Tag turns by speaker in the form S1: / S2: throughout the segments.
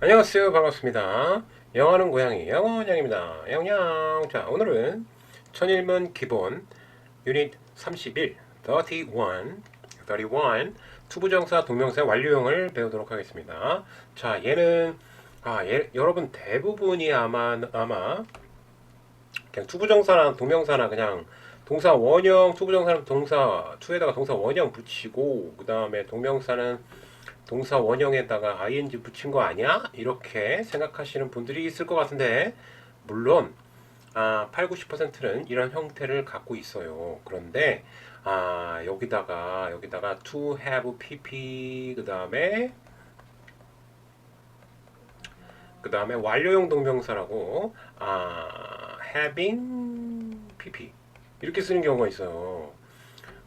S1: 안녕하세요. 반갑습니다. 영어하는 고양이 영어원양입니다. 영양. 자 오늘은 천일문 기본 유닛 31 31 31 투부정사 동명사 완료형을 배우도록 하겠습니다. 자 얘는 아 얘, 여러분 대부분이 아마 아마 그냥 투부정사나 동명사나 그냥 동사 원형 투부정사는 동사 투에다가 동사 원형 붙이고 그 다음에 동명사는 동사 원형에다가 ing 붙인 거 아니야? 이렇게 생각하시는 분들이 있을 것 같은데 물론 아, 8, 90%는 이런 형태를 갖고 있어요. 그런데 아, 여기다가 여기다가 to have pp 그 다음에 그 다음에 완료형 동명사라고 아, having pp 이렇게 쓰는 경우가 있어요.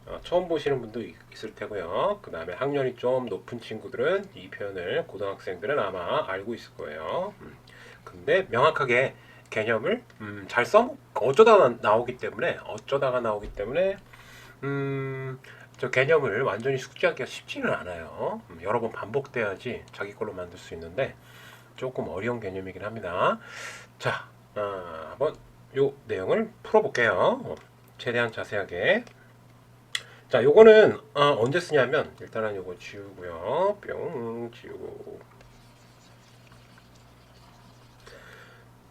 S1: 어, 처음 보시는 분도 있- 있을 테고요. 그 다음에 학년이 좀 높은 친구들은 이 표현을 고등학생들은 아마 알고 있을 거예요. 음, 근데 명확하게 개념을 음, 잘 써, 어쩌다가 나오기 때문에 어쩌다가 나오기 때문에 음, 저 개념을 완전히 숙지하기가 쉽지는 않아요. 음, 여러 번 반복돼야지 자기 걸로 만들 수 있는데 조금 어려운 개념이긴 합니다. 자, 아, 한번 요 내용을 풀어볼게요. 어, 최대한 자세하게. 자, 요거는 어, 언제 쓰냐면 일단은 요거 지우고요. 뿅 지우고.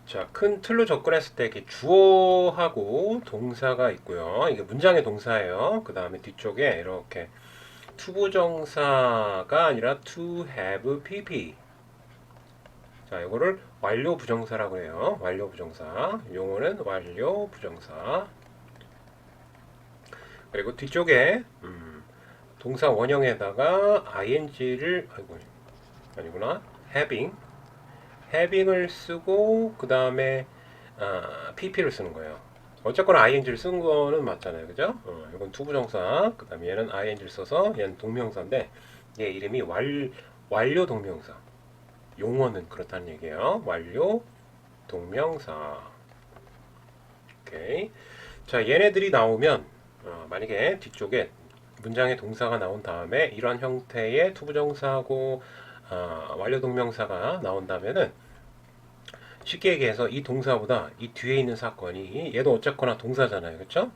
S1: 자, 큰 틀로 접근했을 때 이렇게 주어하고 동사가 있고요. 이게 문장의 동사예요. 그 다음에 뒤쪽에 이렇게 투부정사가 아니라 to have pp. 자, 이거를 완료 부정사라고 해요. 완료 부정사. 용어는 완료 부정사. 그리고 뒤쪽에 음, 동사 원형에다가 ing를 아이고 아니구나 having having을 쓰고 그 다음에 아, pp를 쓰는 거예요. 어쨌거나 ing를 쓴 거는 맞잖아요, 그죠? 어, 이건 투부정사. 그 다음에 얘는 ing를 써서 얘는 동명사인데 얘 이름이 완 완료 동명사. 용어는 그렇다는 얘기예요. 완료 동명사. 오케이. 자, 얘네들이 나오면 어, 만약에 뒤쪽에 문장의 동사가 나온 다음에 이런 형태의 투부정사하고 어, 완료 동명사가 나온다면은 쉽게 얘기해서 이 동사보다 이 뒤에 있는 사건이 얘도 어쨌거나 동사잖아요, 그렇죠?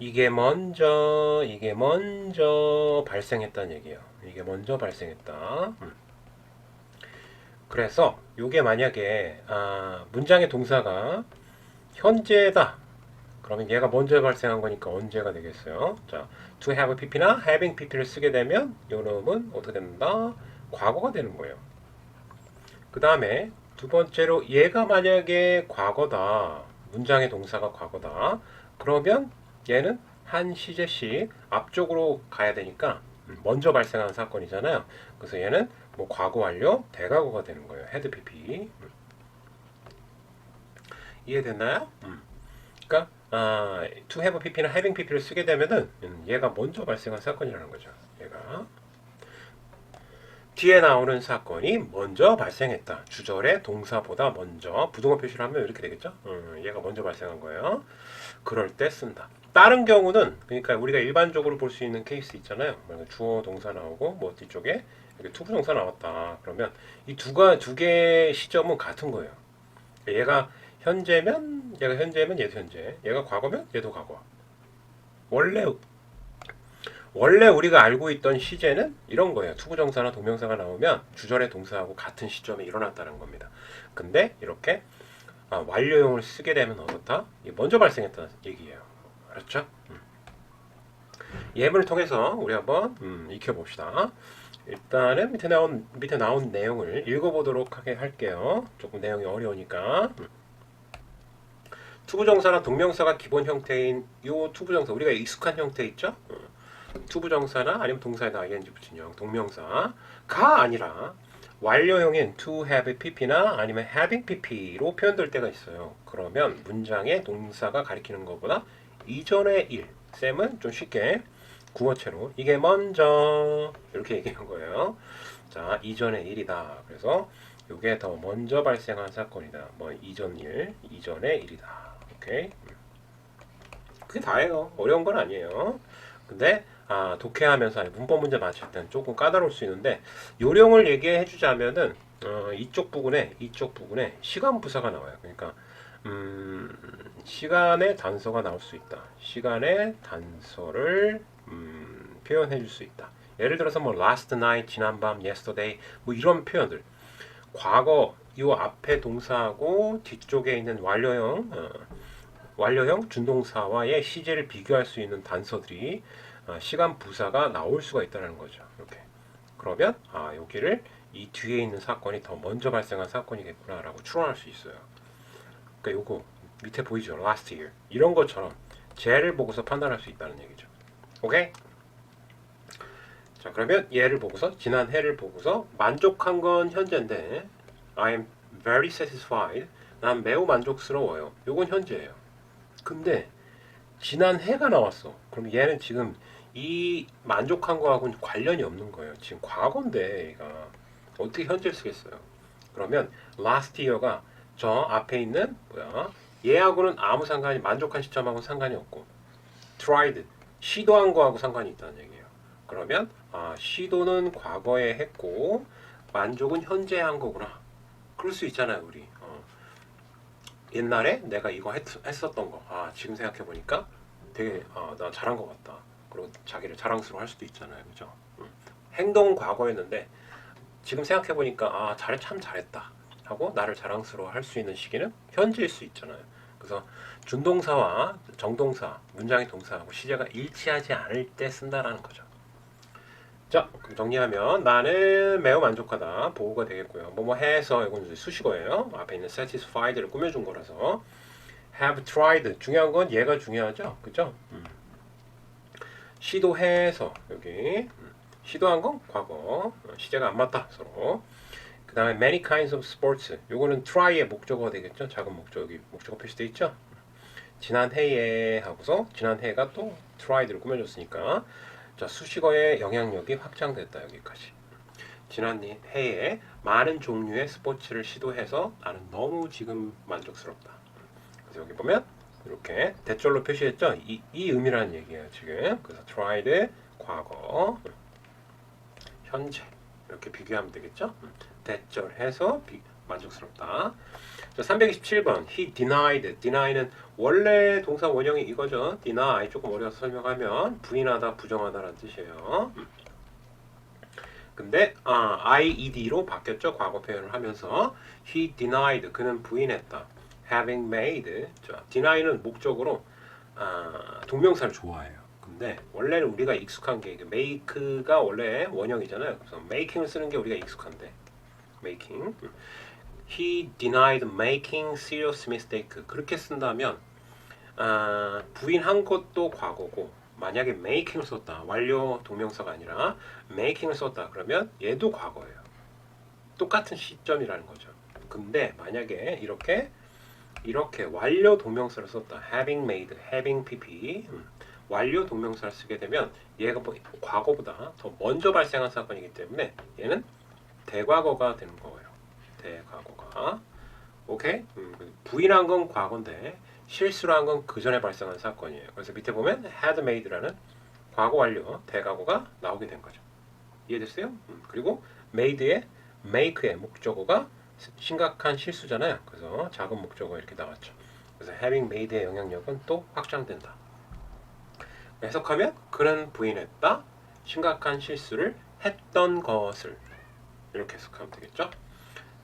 S1: 이게 먼저 이게 먼저 발생했다는 얘기예요. 이게 먼저 발생했다. 음. 그래서 이게 만약에 아, 문장의 동사가 현재다. 그러면 얘가 먼저 발생한 거니까 언제가 되겠어요? 자, to have pp나 having pp를 쓰게 되면 요놈은 어떻게 된다? 과거가 되는 거예요. 그 다음에 두 번째로 얘가 만약에 과거다. 문장의 동사가 과거다. 그러면 얘는 한 시제씩 앞쪽으로 가야 되니까 먼저 발생한 사건이잖아요. 그래서 얘는 뭐 과거 완료 대과거가 되는 거예요. 헤드 pp. 이해됐나요? 음. 그러니까 아, to have pp나 having pp를 쓰게 되면은 음, 얘가 먼저 발생한 사건이라는 거죠. 얘가 뒤에 나오는 사건이 먼저 발생했다. 주절의 동사보다 먼저 부동어 표시를 하면 이렇게 되겠죠. 음, 얘가 먼저 발생한 거예요. 그럴 때 쓴다. 다른 경우는 그러니까 우리가 일반적으로 볼 수 있는 케이스 있잖아요. 뭐 주어 동사 나오고 뭐 뒤쪽에 이렇게 투부 동사 나왔다. 그러면 이 두가 두 개의 시점은 같은 거예요. 얘가 현재면 얘가 현재면 얘도 현재, 얘가 과거면 얘도 과거. 원래 원래 우리가 알고 있던 시제는 이런 거예요. 투부정사나 동명사가 나오면 주절의 동사하고 같은 시점에 일어났다는 겁니다. 근데 이렇게 아, 완료형을 쓰게 되면 어떻다? 이게 먼저 발생했다는 얘기예요. 알았죠? 음. 예문을 통해서 우리 한번 음, 익혀봅시다. 일단은 밑에 나온 밑에 나온 내용을 읽어보도록 하게 할게요. 조금 내용이 어려우니까. 음. 투부정사나 동명사가 기본 형태인 요 투부정사 우리가 익숙한 형태 있죠? 음. 투부정사나 아니면 동사에다 ing 붙인 형 동명사가 아니라 완료형인 to have pp나 아니면 having pp로 표현될 때가 있어요. 그러면 문장의 동사가 가리키는 것보다 이전의 일 쌤은 좀 쉽게 구어체로 이게 먼저 이렇게 얘기한 거예요. 자 이전의 일이다. 그래서 요게 더 먼저 발생한 사건이다. 뭐 이전 일, 이전의 일이다. 오케이. 그게 다예요. 어려운 건 아니에요. 근데 아, 독해하면서 문법 문제 맞힐 때는 조금 까다로울 수 있는데 요령을 얘기해 주자면은 어, 이쪽 부분에 이쪽 부분에 시간 부사가 나와요. 그러니까 음, 시간의 단서가 나올 수 있다. 시간의 단서를 음, 표현해 줄 수 있다. 예를 들어서 뭐 last night, 지난밤, yesterday 뭐 이런 표현들. 과거 요 앞에 동사하고 뒤쪽에 있는 완료형 어, 완료형 준동사와의 시제를 비교할 수 있는 단서들이 어, 시간 부사가 나올 수가 있다는 거죠. 이렇게. 그러면 아 여기를 이 뒤에 있는 사건이 더 먼저 발생한 사건이겠구나라고 추론할 수 있어요. 그러니까 요거 밑에 보이죠? last year 이런 것처럼 쟤를 보고서 판단할 수 있다는 얘기죠. 오케이? 자 그러면 얘를 보고서 지난 해를 보고서 만족한 건 현재인데 I am very satisfied. 난 매우 만족스러워요. 요건 현재예요. 근데 지난 해가 나왔어. 그럼 얘는 지금 이 만족한 거하고는 관련이 없는 거예요. 지금 과거인데 얘가 어떻게 현재를 쓰겠어요? 그러면 last year가 저 앞에 있는 뭐야? 얘하고는 아무 상관이 만족한 시점하고는 상관이 없고 tried 시도한 거하고 상관이 있다는 얘기예요. 그러면 아, 시도는 과거에 했고 만족은 현재 한 거구나. 그럴 수 있잖아요, 우리. 어. 옛날에 내가 이거 했, 했었던 거. 아, 지금 생각해 보니까 되게 아, 나 잘한 것 같다. 그리고 자기를 자랑스러워할 수도 있잖아요, 그죠? 음. 행동은 과거였는데 지금 생각해 보니까 아, 잘 참 잘했다. 하고 나를 자랑스러워할 수 있는 시기는 현재일 수 있잖아요. 그래서 준동사와 정동사, 문장의 동사하고 시제가 일치하지 않을 때 쓴다라는 거죠. 자, 그럼 정리하면 나는 매우 만족하다 보호가 되겠고요. 뭐뭐 해서 이건 수식어예요. 앞에 있는 satisfied를 꾸며준 거라서 have tried 중요한 건 얘가 중요하죠, 그죠? 음. 시도해서 여기 음. 시도한 건 과거 어, 시제가 안 맞다 서로. 그 다음에 many kinds of sports. 요거는 try의 목적어가 되겠죠. 작은 목적이 목적어 표시돼 있죠. 지난 해에 하고서 지난 해가 또 tried를 꾸며줬으니까 자 수식어의 영향력이 확장됐다 여기까지. 지난 해에 많은 종류의 스포츠를 시도해서 나는 너무 지금 만족스럽다. 그래서 여기 보면 이렇게 대절로 표시했죠. 이, 이 의미라는 얘기예요 지금. 그래서 tried 과거 현재 이렇게 비교하면 되겠죠. 대절해서 비, 만족스럽다. 자, 327번 he denied. deny는 원래 동사 원형이 이거죠. deny 조금 어려서 설명하면 부인하다, 부정하다라는 뜻이에요. 근데 아, ied로 바뀌었죠. 과거 표현을 하면서 he denied 그는 부인했다. having made 자, deny는 목적으로 아, 동명사를 좋아해요. 근데 원래는 우리가 익숙한 게 make가 원래 원형이잖아요. 그래서 making을 쓰는 게 우리가 익숙한데 making. He denied making serious mistake. 그렇게 쓴다면 아, 부인한 것도 과거고 만약에 making을 썼다. 완료 동명사가 아니라 making을 썼다. 그러면 얘도 과거예요. 똑같은 시점이라는 거죠. 근데 만약에 이렇게 이렇게 완료 동명사를 썼다. having made, having pp. 음, 완료 동명사를 쓰게 되면 얘가 뭐 과거보다 더 먼저 발생한 사건이기 때문에 얘는 대과거가 되는 거예요. 대과거가. 오케이? 음, 부인한 건 과거인데 실수를 한건그 전에 발생한 사건이에요. 그래서 밑에 보면 had made라는 과거 완료 대과거가 나오게 된 거죠. 이해됐어요? 음, 그리고 made의 make의 목적어가 심각한 실수잖아요. 그래서 작은 목적어 이렇게 나왔죠. 그래서 having made의 영향력은 또 확장된다. 해석하면 그는 부인했다. 심각한 실수를 했던 것을 이렇게 해석하면 되겠죠.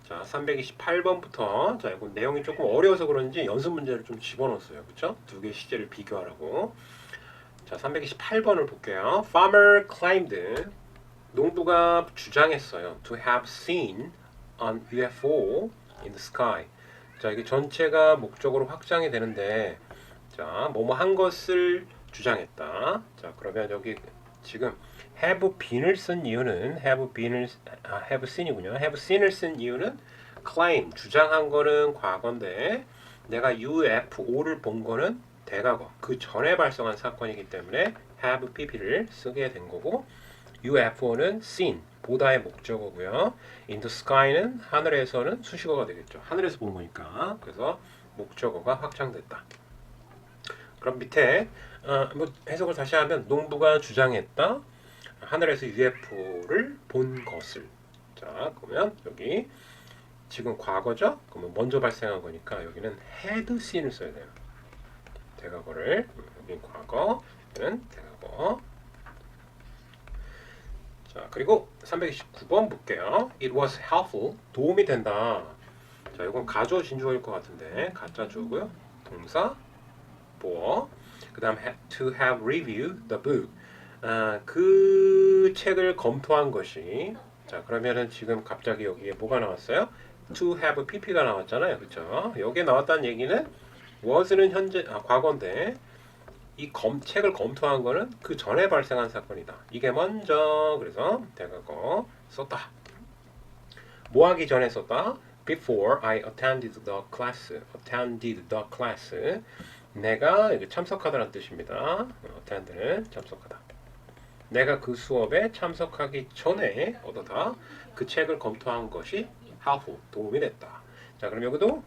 S1: 자, 328번부터 자, 이거 내용이 조금 어려워서 그런지 연습 문제를 좀 집어넣었어요. 그렇죠? 두 개 시제를 비교하라고. 자, 328번을 볼게요. Farmer claimed 농부가 주장했어요. To have seen an UFO in the sky. 자, 이게 전체가 목적으로 확장이 되는데 자, 뭐뭐 한 것을 주장했다. 자, 그러면 여기 지금 have been을 쓴 이유는 have been을 아, have seen이군요. have seen을 쓴 이유는 claim 주장한 거는 과거인데 내가 UFO를 본 거는 대과거 그 전에 발생한 사건이기 때문에 have pp를 쓰게 된 거고 UFO는 seen 보다의 목적어고요. in the sky는 하늘에서는 수식어가 되겠죠. 하늘에서 본 거니까. 그래서 목적어가 확장됐다. 그럼 밑에 어, 뭐 해석을 다시 하면 농부가 주장했다. 하늘에서 UFO를 본 것을. 자, 그러면 여기 지금 과거죠? 그러면 먼저 발생한 거니까 여기는 had seen을 써야 돼요. 대과거를 여기 과거, 여기는 대과거. 자, 그리고 329번 볼게요. It was helpful. 도움이 된다. 자, 이건 가주어 진주어일 것 같은데 가짜 주어고요. 동사 보어. 그 다음 ha- to have reviewed the book. 아, 그 책을 검토한 것이 자, 그러면은 지금 갑자기 여기에 뭐가 나왔어요? to have pp가 나왔잖아요. 그렇죠? 여기에 나왔다는 얘기는 was는 현재 아, 과거인데 이 검, 책을 검토한 거는 그 전에 발생한 사건이다. 이게 먼저 그래서 대가거 썼다. 뭐 하기 전에 썼다? Before I attended the class. attended the class. 내가 참석하다는 뜻입니다. attend는 참석하다. 내가 그 수업에 참석하기 전에 어떠다? 그 책을 검토한 것이 helpful, 도움이 됐다. 자, 그럼 여기도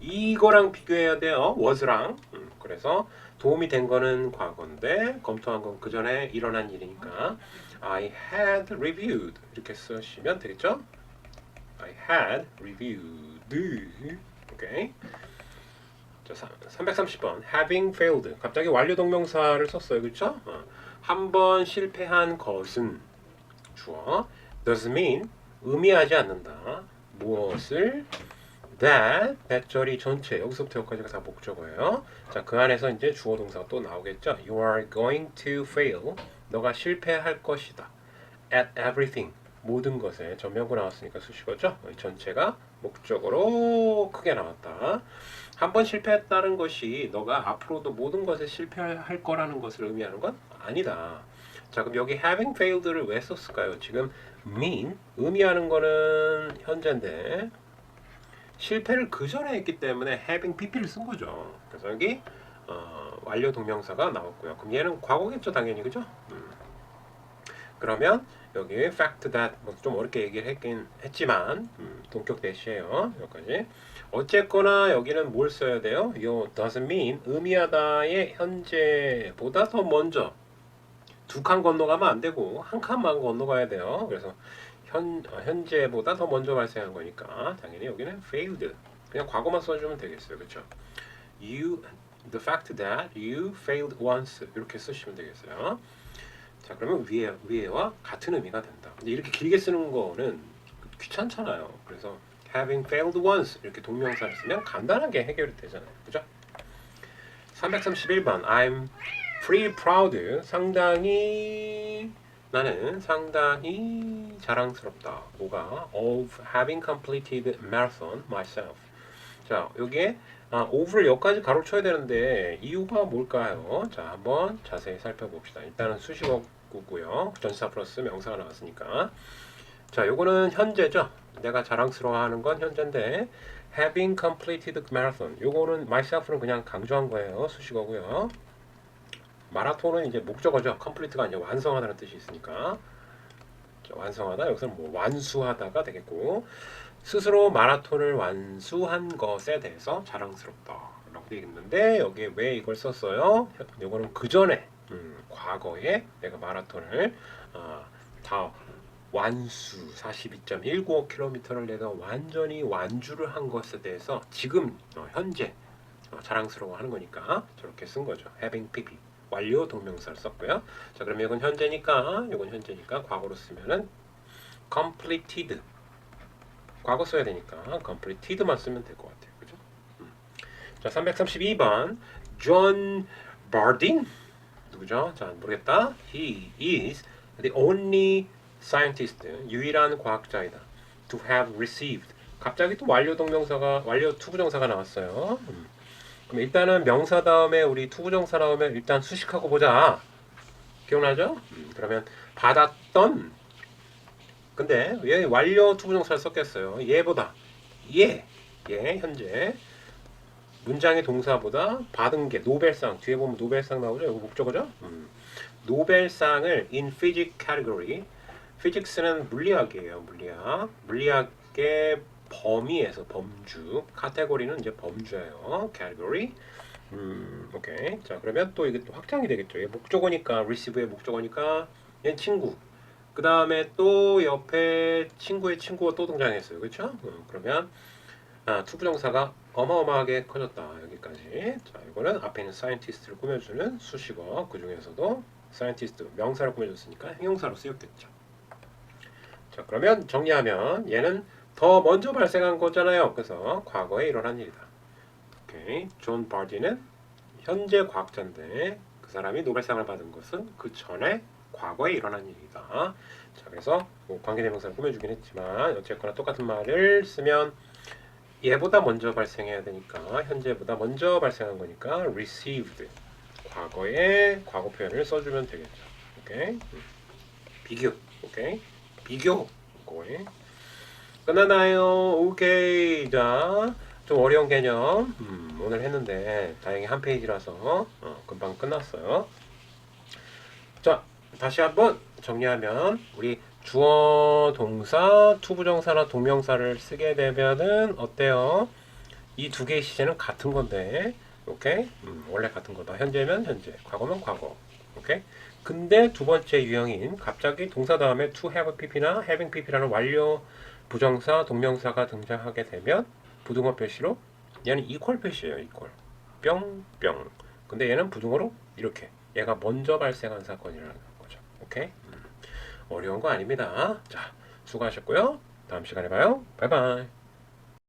S1: 이거랑 비교해야 돼요. was랑. 음, 그래서 도움이 된 거는 과거인데 검토한 건 그 전에 일어난 일이니까 I had reviewed 이렇게 쓰시면 되겠죠? I had reviewed. 오케이. 자, 330번 having failed. 갑자기 완료 동명사를 썼어요. 그렇죠? 어. 한 번 실패한 것은 주어 does mean 의미하지 않는다. 무엇을 that that 전체 여기서부터 여기까지가 다 목적어예요. 자, 그 안에서 이제 주어 동사가 또 나오겠죠. You are going to fail. 너가 실패할 것이다. At everything. 모든 것에 전면구 나왔으니까 수식어죠. 이 전체가 목적어로 크게 나왔다. 한 번 실패했다는 것이 너가 앞으로도 모든 것에 실패할 거라는 것을 의미하는 건 아니다. 자, 그럼 여기 having failed를 왜 썼을까요? 지금 mean 의미하는 거는 현재인데 실패를 그 전에 했기 때문에 having pp를 쓴 거죠. 그래서 여기 어, 완료 동명사가 나왔고요. 그럼 얘는 과거겠죠, 당연히 그죠? 음. 그러면 여기 fact that 뭐좀 어렵게 얘기를 했긴 했지만 음, 동격 대시예요. 여기까지. 어쨌거나 여기는 뭘 써야 돼요? 요 doesn't mean 의미하다의 현재보다 더 먼저 두 칸 건너가면 안 되고 한 칸만 건너가야 돼요. 그래서 현 어, 현재보다 더 먼저 발생한 거니까 당연히 여기는 failed 그냥 과거만 써주면 되겠어요, 그렇죠? You the fact that you failed once 이렇게 쓰시면 되겠어요. 자 그러면 위에 위에와 같은 의미가 된다. 근데 이렇게 길게 쓰는 거는 귀찮잖아요. 그래서 having failed once 이렇게 동명사를 쓰면 간단하게 해결이 되잖아요. 그죠? 331번 I'm pretty proud 상당히 나는 상당히 자랑스럽다. 뭐가 of having completed marathon myself. 자 여기에 아, over를 여기까지 가로쳐야 되는데 이유가 뭘까요? 자 한번 자세히 살펴봅시다. 일단은 수식어고요. 전치사 플러스 명사가 나왔으니까. 자 요거는 현재죠. 내가 자랑스러워하는 건 현재인데 having completed marathon. 요거는 myself는 그냥 강조한 거예요. 수식어고요. 마라톤은 이제 목적어죠. complete가 아니라 완성하다는 뜻이 있으니까. 자, 완성하다 여기서는 뭐 완수하다가 되겠고 스스로 마라톤을 완수한 것에 대해서 자랑스럽다라고 되어 있는데 여기에 왜 이걸 썼어요? 이거는 그 전에 음, 과거에 내가 마라톤을 어, 다 완수 42.195km를 내가 완전히 완주를 한 것에 대해서 지금 어, 현재 어, 자랑스러워하는 거니까 저렇게 쓴 거죠. having pp 완료 동명사를 썼고요. 자 그러면 이건 현재니까 이건 현재니까 과거로 쓰면은 completed 과거 써야 되니까 completed만 쓰면 될 것 같아요. 그죠? 음. 자, 332번 John Bardeen 누구죠? 자, 모르겠다. He is the only scientist 유일한 과학자이다. To have received 갑자기 또 완료 동명사가 완료 투부정사가 나왔어요. 음. 그럼 일단은 명사 다음에 우리 투부정사 나오면 일단 수식하고 보자. 기억나죠? 음, 그러면 받았던 근데 왜 완료 투부정사를 썼겠어요? 얘보다 얘, 얘 현재 문장의 동사보다 받은 게 노벨상 뒤에 보면 노벨상 나오죠? 이거 목적어죠? 음. 노벨상을 in physics category 피직스는 물리학이에요. 물리학. 물리학의 범위에서 범주. 카테고리는 이제 범주예요. category. 음, 오케이. 자, 그러면 또 이게 또 확장이 되겠죠. 얘 목적어니까 receive의 목적어니까 얘는 친구. 그 다음에 또 옆에 친구의 친구가 또 등장했어요. 그렇죠? 음, 그러면 아, 투부정사가 어마어마하게 커졌다. 여기까지. 자, 이거는 앞에 있는 scientist를 꾸며주는 수식어. 그 중에서도 scientist 명사를 꾸며줬으니까 형용사로 쓰였겠죠. 자, 그러면 정리하면 얘는 더 먼저 발생한 거잖아요. 그래서 과거에 일어난 일이다. 오케이. 존 바디는 현재 과학자인데 그 사람이 노벨상을 받은 것은 그 전에 과거에 일어난 일이다. 자, 그래서 뭐 관계대명사를 꾸며주긴 했지만 어쨌거나 똑같은 말을 쓰면 얘보다 먼저 발생해야 되니까 현재보다 먼저 발생한 거니까 received 과거에 과거 표현을 써주면 되겠죠. 오케이. 음. 비교. 오케이. 비교. 오케이. 끝나나요? 오케이. 자, 좀 어려운 개념 음, 오늘 했는데 다행히 한 페이지라서 어, 금방 끝났어요. 자, 다시 한번 정리하면 우리 주어, 동사, 투부정사나 동명사를 쓰게 되면은 어때요? 이 두 개의 시제는 같은 건데, 오케이? 음, 원래 같은 거다. 현재면 현재, 과거면 과거. 오케이? 근데 두 번째 유형인 갑자기 동사 다음에 to have pp나 having pp라는 완료 부정사, 동명사가 등장하게 되면 부등호 표시로 얘는 equal 표시예요. equal. 뿅, 뿅. 근데 얘는 부등호로 이렇게. 얘가 먼저 발생한 사건이라는 거죠. 오케이? 음, 어려운 거 아닙니다. 자, 수고하셨고요. 다음 시간에 봐요. 바이바이.